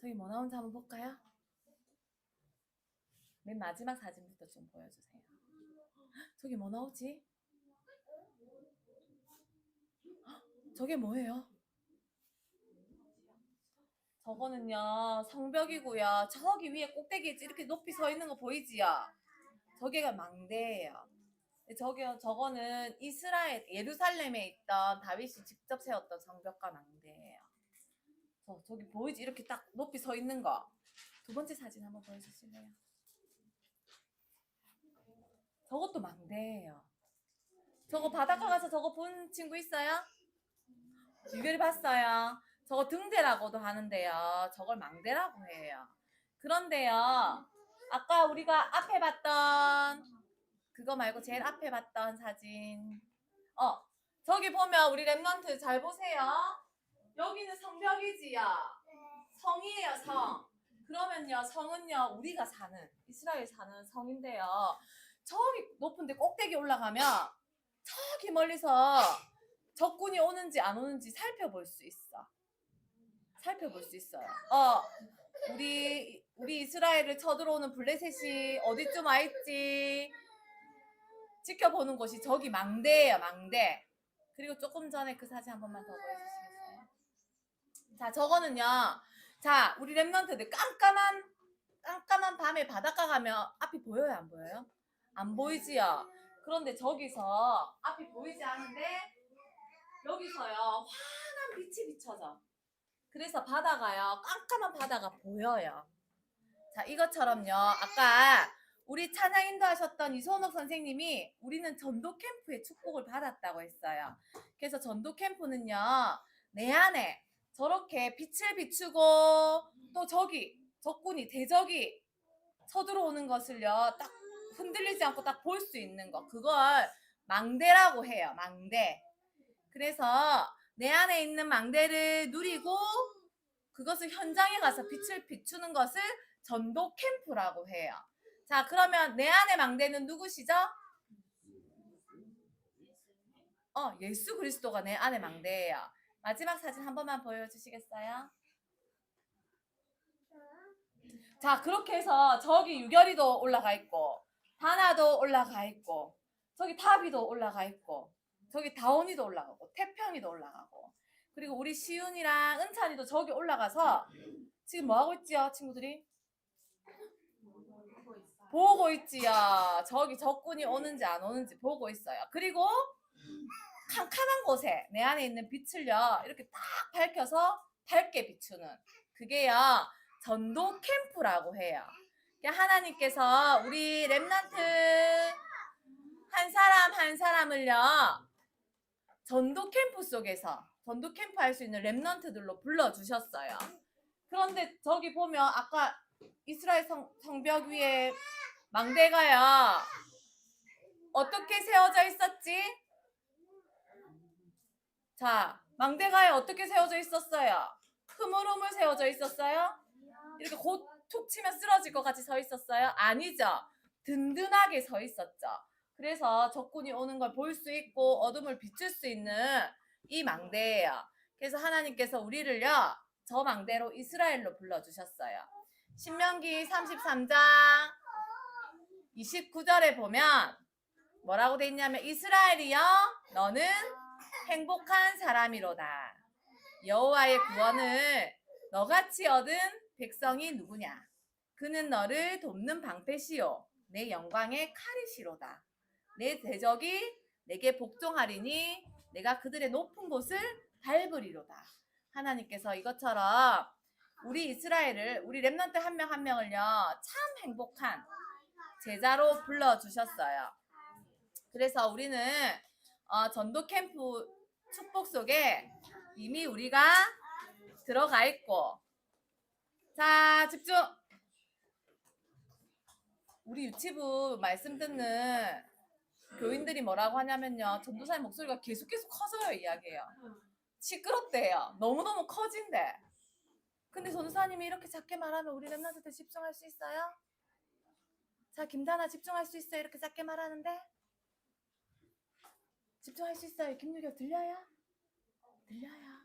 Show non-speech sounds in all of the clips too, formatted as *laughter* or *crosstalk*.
저기 뭐 나온지 한번 볼까요? 맨 마지막 사진부터 좀 보여주세요. 저기 뭐 나오지? 헉, 저게 뭐예요? 저거는요 성벽이고요. 저기 위에 꼭대기에 이렇게 높이 서 있는 거 보이지요? 저기가 망대예요. 저기 저거는 이스라엘 예루살렘에 있던 다윗이 직접 세웠던 성벽과 망대예요. 저 저기 보이지 이렇게 딱 높이 서 있는 거. 두 번째 사진 한번 보여주실래요? 저것도 망대예요. 저거 바닷가 가서 저거 본 친구 있어요? 유별이 봤어요. 저거 등대라고도 하는데요. 저걸 망대라고 해요. 그런데요. 아까 우리가 앞에 봤던 그거 말고 제일 앞에 봤던 사진. 어, 저기 보면 우리 랩런트 잘 보세요. 여기는 성벽이지요. 성이에요, 성. 그러면요, 성은요, 우리가 사는, 이스라엘 사는 성인데요. 저기 높은데 꼭대기 올라가면 저기 멀리서 적군이 오는지 안 오는지 살펴볼 수 있어. 살펴볼 수 있어요. 어, 우리 우리 이스라엘을 쳐들어오는 블레셋이 어디쯤 와 있지? 지켜보는 곳이 저기 망대예요, 망대. 그리고 조금 전에 그 사진 한 번만 더 보여주시겠어요? 자, 저거는요. 자, 우리 랩런트들 깜깜한 깜깜한 밤에 바닷가 가면 앞이 보여요, 안 보여요? 안 보이지요. 그런데 저기서 앞이 보이지 않은데 여기서요 환한 빛이 비춰져. 그래서 바다가요 깜깜한 바다가 보여요. 자 이것처럼요 아까 우리 찬양 인도하셨던 이소옥 선생님이 우리는 전도 캠프의 축복을 받았다고 했어요. 그래서 전도 캠프는요 내 안에 저렇게 빛을 비추고 또 저기 적군이 대적이 쳐들어오는 것을요 딱 흔들리지 않고 딱 볼 수 있는 거. 그걸 망대라고 해요 망대. 그래서 내 안에 있는 망대를 누리고 그것을 현장에 가서 빛을 비추는 것을 전도 캠프라고 해요. 자 그러면 내 안에 망대는 누구시죠? 어 예수 그리스도가 내 안에 망대예요 마지막 사진 한 번만 보여주시겠어요? 자 그렇게 해서 저기 유결이도 올라가 있고 다나도 올라가 있고 저기 타비도 올라가 있고 저기 다온이도 올라가고 태평이도 올라가고 그리고 우리 시윤이랑 은찬이도 저기 올라가서 지금 뭐 하고 있지요 친구들이? 보고 있지요. 저기 적군이 오는지 안 오는지 보고 있어요. 그리고 캄캄한 곳에 내 안에 있는 빛을요 이렇게 딱 밝혀서 밝게 비추는 그게요 전도 캠프라고 해요 하나님께서 우리 랩런트 한 사람 한 사람을요 전도 캠프 속에서 전도 캠프 할 수 있는 랩런트들로 불러 주셨어요. 그런데 저기 보면 아까 이스라엘 성, 성벽 위에 망대가요 어떻게 세워져 있었지? 자, 망대가요 어떻게 세워져 있었어요? 흐물흐물 세워져 있었어요? 이렇게 곧 툭 치면 쓰러질 것 같이 서 있었어요? 아니죠. 든든하게 서 있었죠. 그래서 적군이 오는 걸 볼 수 있고 어둠을 비출 수 있는 이 망대예요. 그래서 하나님께서 우리를요, 저 망대로 이스라엘로 불러주셨어요. 신명기 33장 29절에 보면 뭐라고 돼 있냐면 이스라엘이여 너는 행복한 사람이로다. 여호와의 구원을 너같이 얻은 백성이 누구냐? 그는 너를 돕는 방패시요 내 영광의 칼이시로다. 내 대적이 내게 복종하리니 내가 그들의 높은 곳을 밟으리로다. 하나님께서 이것처럼 우리 이스라엘을 우리 렘넌트 한 명 한 명을요 참 행복한 제자로 불러 주셨어요. 그래서 우리는 어, 전도 캠프 축복 속에 이미 우리가 들어가 있고 자 집중. 우리 유치부 말씀 듣는 교인들이 뭐라고 하냐면요. 전도사님 목소리가 계속 계속 커져요 이야기해요. 시끄럽대요. 너무너무 커진대. 근데 전도사님이 이렇게 작게 말하면 우리 랩런트들 집중할 수 있어요? 자 김다나 집중할 수 있어요? 이렇게 작게 말하는데? 집중할 수 있어요? 김유경 들려요? 들려요.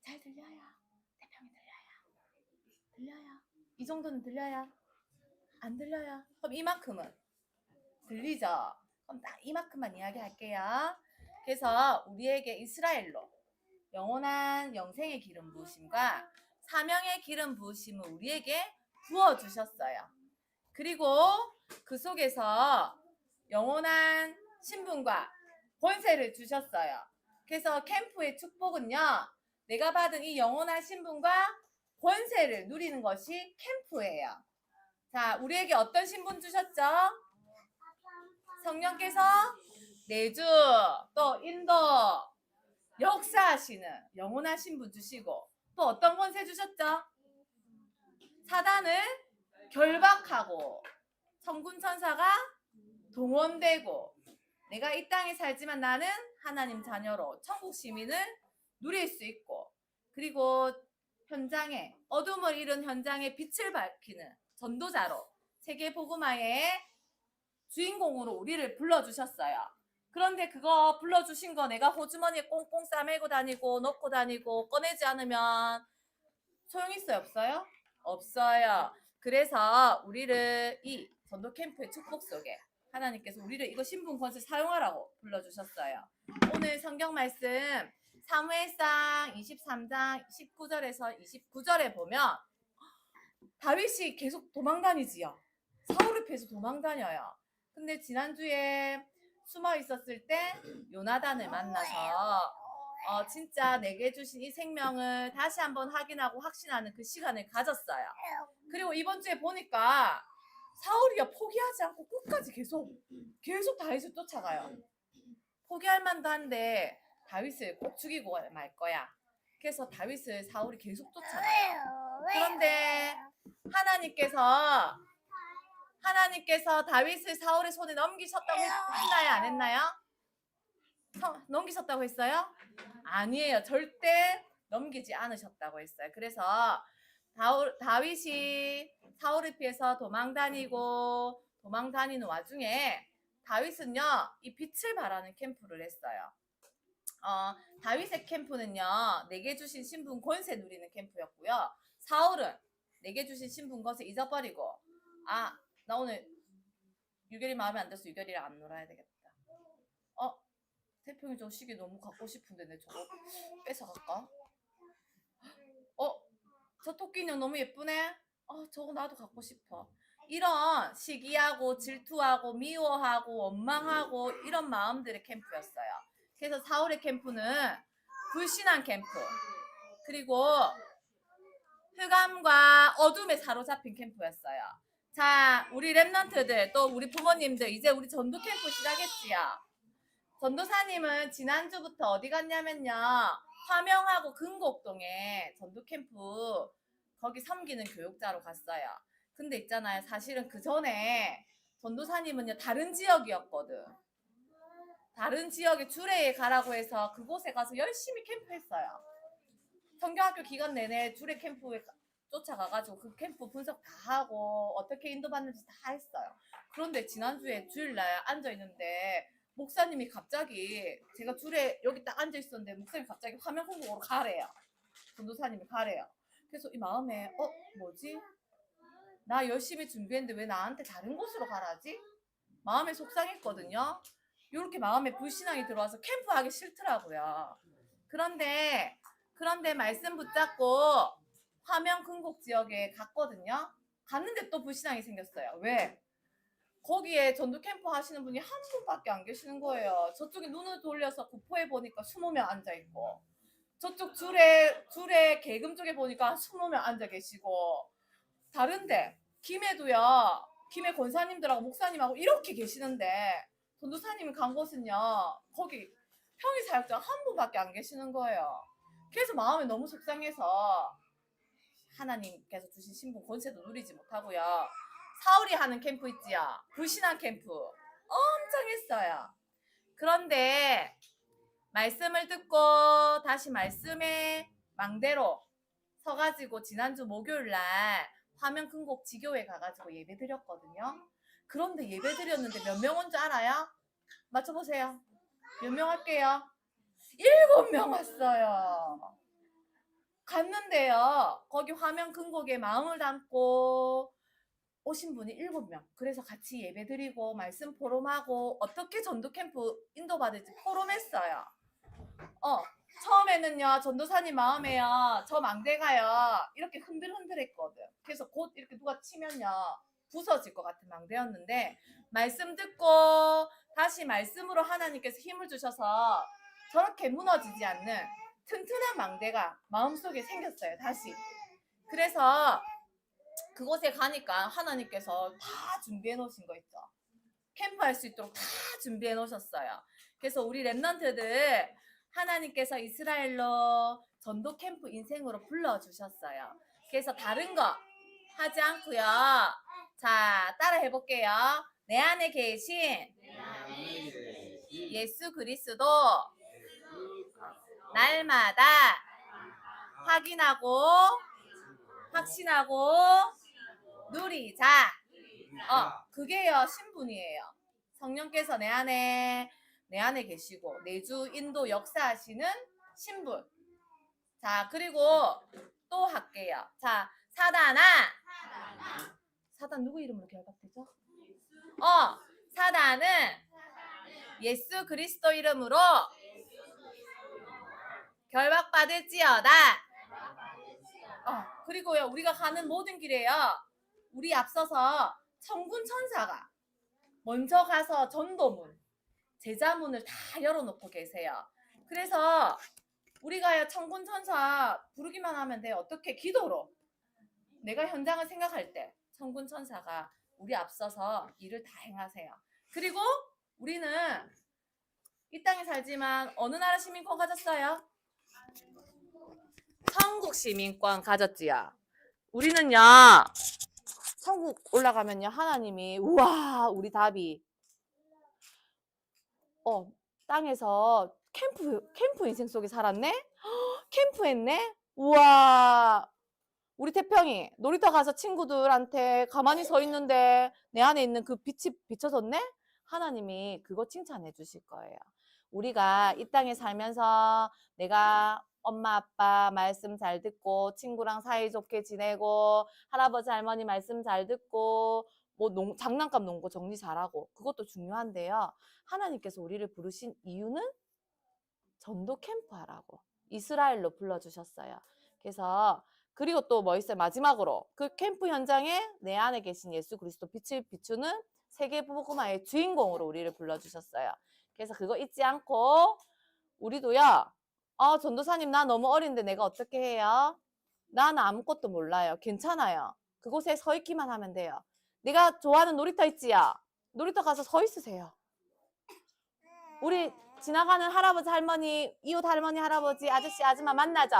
잘 들려요. 태평이 들려요. 들려요? 이 정도는 들려요? 안 들려요? 그럼 이만큼은 들리죠? 그럼 딱 이만큼만 이야기할게요. 그래서 우리에게 이스라엘로 영원한 영생의 기름 부으심과 사명의 기름 부으심을 우리에게 부어 주셨어요. 그리고 그 속에서 영원한 신분과 권세를 주셨어요. 그래서 캠프의 축복은요. 내가 받은 이 영원한 신분과 권세를 누리는 것이 캠프예요. 자, 우리에게 어떤 신분 주셨죠? 성령께서 내주, 또 인도, 역사하시는 영원한 신분 주시고 또 어떤 권세 주셨죠? 사단을 결박하고 성군 천사가 동원되고 내가 이 땅에 살지만 나는 하나님 자녀로 천국 시민을 누릴 수 있고 그리고 현장에 어둠을 잃은 현장에 빛을 밝히는 전도자로 세계 복음화의 주인공으로 우리를 불러주셨어요. 그런데 그거 불러주신 거 내가 호주머니에 꽁꽁 싸매고 다니고 넣고 다니고 꺼내지 않으면 소용 있어요 없어요? 없어요. 그래서 우리를 이 전도 캠프의 축복 속에 하나님께서 우리를 이거 신분 권세 사용하라고 불러주셨어요. 오늘 성경 말씀 사무엘상 23장 19절에서 29절에 보면 다윗이 계속 도망다니지요. 사울을 피해서 도망다녀요. 근데 지난주에 숨어 있었을 때 요나단을 만나서 어, 진짜 내게 주신 이 생명을 다시 한번 확인하고 확신하는 그 시간을 가졌어요. 그리고 이번 주에 보니까 사울이가 포기하지 않고 끝까지 계속 계속 다윗을 쫓아가요. 포기할 만도 한데 다윗을 꼭 죽이고 말 거야. 그래서 다윗을 사울이 계속 쫓아가요. 그런데 하나님께서 하나님께서 다윗을 사울의 손에 넘기셨다고 했- 했나요? 안 했나요? 서- 넘기셨다고 했어요? 아니에요. 절대 넘기지 않으셨다고 했어요. 그래서 다윗이 사울을 피해서 도망 다니고 도망 다니는 와중에 다윗은요 이 빛을 바라는 캠프를 했어요. 어, 다윗의 캠프는요 내게 주신 신분 권세 누리는 캠프였고요. 사울은 내게 주신 신분 권세 잊어버리고 아 나 오늘 유결이 마음에 안 들어서 유결이랑 안 놀아야 되겠다. 어 태평이 저 시계 너무 갖고 싶은데 내 저거 뺏어 갈까? 어? 저 토끼 인형 너무 예쁘네? 어, 저거 나도 갖고 싶어. 이런 시기하고 질투하고 미워하고 원망하고 이런 마음들의 캠프였어요. 그래서 사울의 캠프는 불신한 캠프. 그리고 흑암과 어둠에 사로잡힌 캠프였어요. 자, 우리 랩런트들 또 우리 부모님들 이제 우리 전도 캠프 시작했지요. 전도사님은 지난주부터 어디 갔냐면요. 화명하고 금곡동에 전도 캠프 거기 섬기는 교육자로 갔어요. 근데 있잖아요. 사실은 그 전에 전도사님은요 다른 지역이었거든. 다른 지역에 주례에 가라고 해서 그곳에 가서 열심히 캠프했어요. 성경학교 기간 내내 주례 캠프에 가- 쫓아가가지고 그 캠프 분석 다 하고 어떻게 인도받는지 다 했어요. 그런데 지난주에 주일날 앉아 있는데 목사님이 갑자기 제가 줄에 여기 딱 앉아 있었는데 목사님이 갑자기 화면 공복으로 가래요. 전도사님이 가래요. 그래서 이 마음에 어 뭐지? 나 열심히 준비했는데 왜 나한테 다른 곳으로 가라지? 마음에 속상했거든요. 이렇게 마음에 불신앙이 들어와서 캠프하기 싫더라고요. 그런데 그런데 말씀 붙잡고 화면 큰곡 지역에 갔거든요. 갔는데 또 불신앙이 생겼어요. 왜? 거기에 전도 캠프 하시는 분이 한 분밖에 안 계시는 거예요. 저쪽에 눈을 돌려서 구포에 보니까 20명 앉아 있고 저쪽 줄에 줄에 개금 쪽에 보니까 20명 앉아 계시고 다른데 김해도요. 김해 권사님들하고 목사님하고 이렇게 계시는데 전도사님이 간 곳은요. 거기 평일 사역자 한 분밖에 안 계시는 거예요. 그래서 마음이 너무 속상해서 하나님께서 주신 신분 권세도 누리지 못하고요. 사울이 하는 캠프 있지요. 불신한 캠프. 엄청 했어요. 그런데 말씀을 듣고 다시 말씀의 망대로 서가지고 지난주 목요일 날 화면 큰 곡 지교회 가가지고 예배 드렸거든요. 그런데 예배 드렸는데 몇 명 온 줄 알아요? 맞춰보세요. 몇 명 할게요? 일곱 명 왔어요. 갔는데요. 거기 화면 근곡에 마음을 담고 오신 분이 일곱 명. 그래서 같이 예배 드리고 말씀 포럼하고 어떻게 전도 캠프 인도받을지 포럼했어요. 어, 처음에는요, 전도사님 마음에요, 저 망대가요, 이렇게 흔들흔들 했거든. 그래서 곧 이렇게 누가 치면요, 부서질 것 같은 망대였는데, 말씀 듣고, 다시 말씀으로 하나님께서 힘을 주셔서 저렇게 무너지지 않는 튼튼한 망대가 마음속에 생겼어요, 다시. 그래서 그곳에 가니까 하나님께서 다 준비해 놓으신 거 있죠. 캠프 할 수 있도록 다 준비해 놓으셨어요. 그래서 우리 랩런트들 하나님께서 이스라엘로 전도 캠프 인생으로 불러주셨어요. 그래서 다른 거 하지 않고요. 자, 따라 해볼게요. 내 안에 계신 예수 그리스도 날마다 확인하고 확신하고 누리자. 어, 그게요 신분이에요. 성령께서 내 안에 내 안에 계시고 내주 인도 역사하시는 신분. 자 그리고 또 할게요. 자 사단아. 사단 누구 이름으로 결박되죠? 어 사단은 예수 그리스도 이름으로 결박받을지어다. 어, 그리고요, 우리가 가는 모든 길에요, 우리 앞서서 천군 천사가 먼저 가서 전도문, 제자문을 다 열어놓고 계세요. 그래서 우리가요, 천군 천사 부르기만 하면 돼요. 어떻게? 기도로. 내가 현장을 생각할 때, 천군 천사가 우리 앞서서 일을 다 행하세요. 그리고 우리는 이 땅에 살지만 어느 나라 시민권 가졌어요? 천국 시민권 가졌지요. 우리는요. 천국 올라가면요. 하나님이 우와 우리 답이 어 땅에서 캠프 캠프 인생 속에 살았네. *gasps* 헉, 캠프했네. 우와 우리 태평이 놀이터 가서 친구들한테 가만히 서 있는데 내 안에 있는 그 빛이 비춰졌네. 하나님이 그거 칭찬해 주실 거예요. 우리가 이 땅에 살면서 내가 엄마 아빠 말씀 잘 듣고 친구랑 사이좋게 지내고 할아버지 할머니 말씀 잘 듣고 뭐 농, 장난감 농구 정리 잘하고 그것도 중요한데요. 하나님께서 우리를 부르신 이유는 전도 캠프 하라고 이스라엘로 불러주셨어요. 그래서 그리고 또 뭐 있어요? 마지막으로 그 캠프 현장에 내 안에 계신 예수 그리스도 빛을 비추는 세계 복음화의 주인공으로 우리를 불러주셨어요. 그래서 그거 잊지 않고 우리도요. 어, 전도사님 나 너무 어린데 내가 어떻게 해요? 나는 아무것도 몰라요. 괜찮아요. 그곳에 서 있기만 하면 돼요. 내가 좋아하는 놀이터 있지요? 놀이터 가서 서 있으세요. 우리 지나가는 할아버지 할머니, 이웃 할머니 할아버지 아저씨 아줌마 만나죠?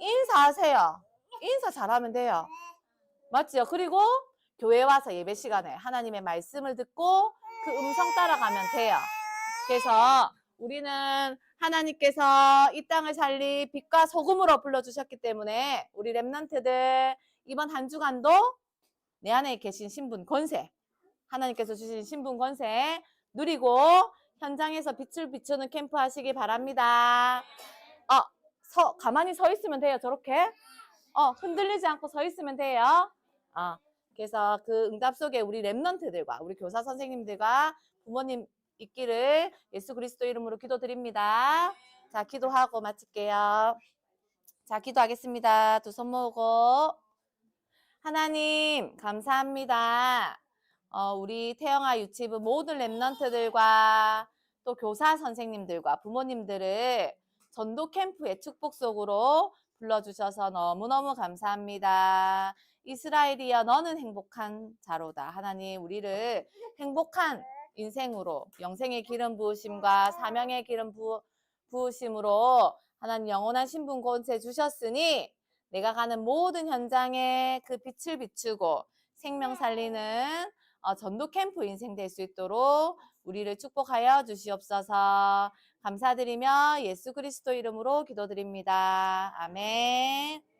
인사하세요. 인사 잘하면 돼요. 맞지요? 그리고 교회 와서 예배 시간에 하나님의 말씀을 듣고 그 음성 따라가면 돼요. 그래서 우리는 하나님께서 이 땅을 살리 빛과 소금으로 불러주셨기 때문에 우리 랩런트들 이번 한 주간도 내 안에 계신 신분 권세 하나님께서 주신 신분 권세 누리고 현장에서 빛을 비추는 캠프 하시기 바랍니다. 어, 서, 가만히 서 있으면 돼요. 저렇게. 어, 흔들리지 않고 서 있으면 돼요. 어, 그래서 그 응답 속에 우리 랩런트들과 우리 교사 선생님들과 부모님 있기를 예수 그리스도 이름으로 기도드립니다. 자, 기도하고 마칠게요. 자, 기도하겠습니다. 두 손 모으고. 하나님, 감사합니다. 어, 우리 태영아 유치부 모든 랩런트들과 또 교사 선생님들과 부모님들을 전도 캠프의 축복 속으로 불러주셔서 너무너무 감사합니다. 이스라엘이여 너는 행복한 자로다. 하나님 우리를 행복한 인생으로 영생의 기름 부으심과 사명의 기름 부, 부으심으로 하나님 영원한 신분 권세 주셨으니 내가 가는 모든 현장에 그 빛을 비추고 생명 살리는 어, 전도 캠프 인생 될 수 있도록 우리를 축복하여 주시옵소서. 감사드리며 예수 그리스도 이름으로 기도드립니다. 아멘.